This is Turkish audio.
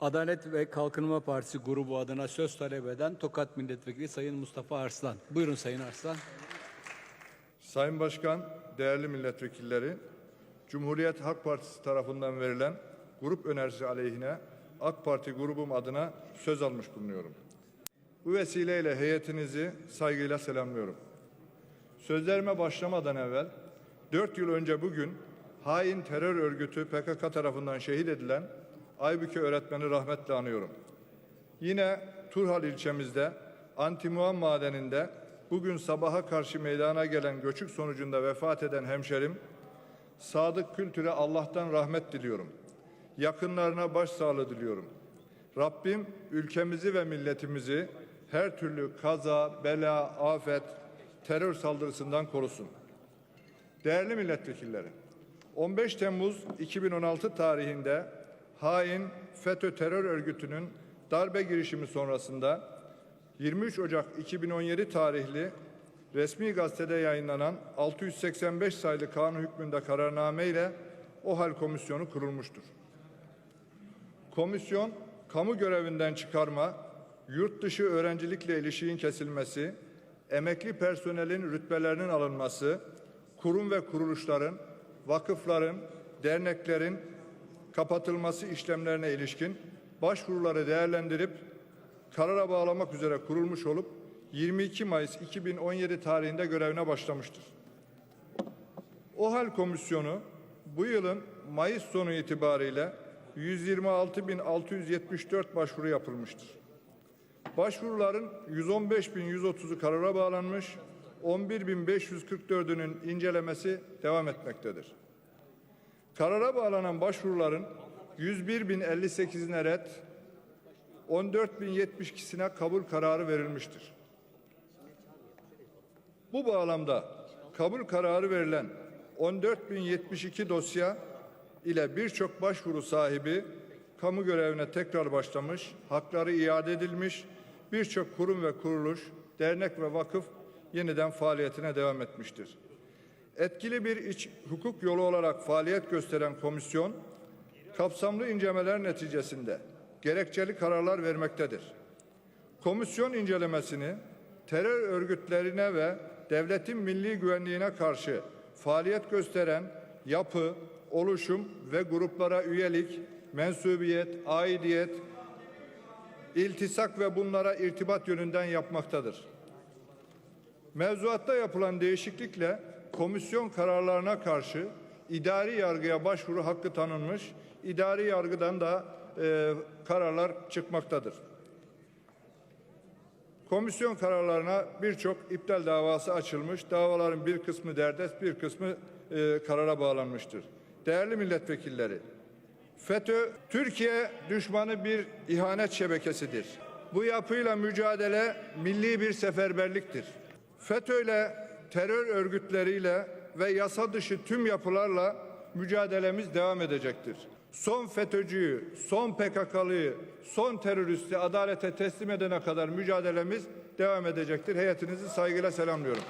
Adalet ve Kalkınma Partisi grubu adına söz talep eden Tokat Milletvekili Sayın Mustafa Arslan. Buyurun Sayın Arslan. Sayın Başkan, değerli milletvekilleri, Cumhuriyet Halk Partisi tarafından verilen grup önerisi aleyhine AK Parti grubum adına söz almış bulunuyorum. Bu vesileyle heyetinizi saygıyla selamlıyorum. Sözlerime başlamadan evvel 4 yıl önce bugün hain terör örgütü PKK tarafından şehit edilen Aybüke öğretmeni rahmetle anıyorum. Yine Turhal ilçemizde Antimuan madeninde bugün sabaha karşı meydana gelen göçük sonucunda vefat eden hemşerim Sadık Kültür'e Allah'tan rahmet diliyorum. Yakınlarına başsağlığı diliyorum. Rabbim ülkemizi ve milletimizi her türlü kaza, bela, afet, terör saldırısından korusun. Değerli milletvekilleri, 15 Temmuz 2016 tarihinde hain FETÖ terör örgütünün darbe girişimi sonrasında 23 Ocak 2017 tarihli resmi gazetede yayınlanan 685 sayılı kanun hükmünde kararname ile OHAL komisyonu kurulmuştur. Komisyon, kamu görevinden çıkarma, yurt dışı öğrencilikle ilişiğin kesilmesi, emekli personelin rütbelerinin alınması, kurum ve kuruluşların, vakıfların, derneklerin kapatılması işlemlerine ilişkin başvuruları değerlendirip karara bağlamak üzere kurulmuş olup 22 Mayıs 2017 tarihinde görevine başlamıştır. OHAL komisyonu bu yılın Mayıs sonu itibariyle 126.674 başvuru yapılmıştır. Başvuruların 115.130'u karara bağlanmış, 11.544'ünün incelemesi devam etmektedir. Karara bağlanan başvuruların 101.058'ine red, 14.072'sine kabul kararı verilmiştir. Bu bağlamda kabul kararı verilen 14.072 dosya ile birçok başvuru sahibi kamu görevine tekrar başlamış, hakları iade edilmiş, birçok kurum ve kuruluş, dernek ve vakıf yeniden faaliyetine devam etmiştir. Etkili bir iç hukuk yolu olarak faaliyet gösteren komisyon, kapsamlı incelemeler neticesinde gerekçeli kararlar vermektedir. Komisyon incelemesini terör örgütlerine ve devletin milli güvenliğine karşı faaliyet gösteren yapı, oluşum ve gruplara üyelik, mensubiyet, aidiyet, iltisak ve bunlara irtibat yönünden yapmaktadır. Mevzuatta yapılan değişiklikle komisyon kararlarına karşı idari yargıya başvuru hakkı tanınmış, idari yargıdan da e, kararlar çıkmaktadır. Komisyon kararlarına birçok iptal davası açılmış, davaların bir kısmı derdest, bir kısmı e, karara bağlanmıştır. Değerli milletvekilleri, FETÖ Türkiye düşmanı bir ihanet şebekesidir. Bu yapıyla mücadele milli bir seferberliktir. FETÖ ile terör örgütleriyle ve yasa dışı tüm yapılarla mücadelemiz devam edecektir. Son FETÖ'cüyü, son PKK'lıyı, son teröristi adalete teslim edene kadar mücadelemiz devam edecektir. Heyetinizi saygıyla selamlıyorum.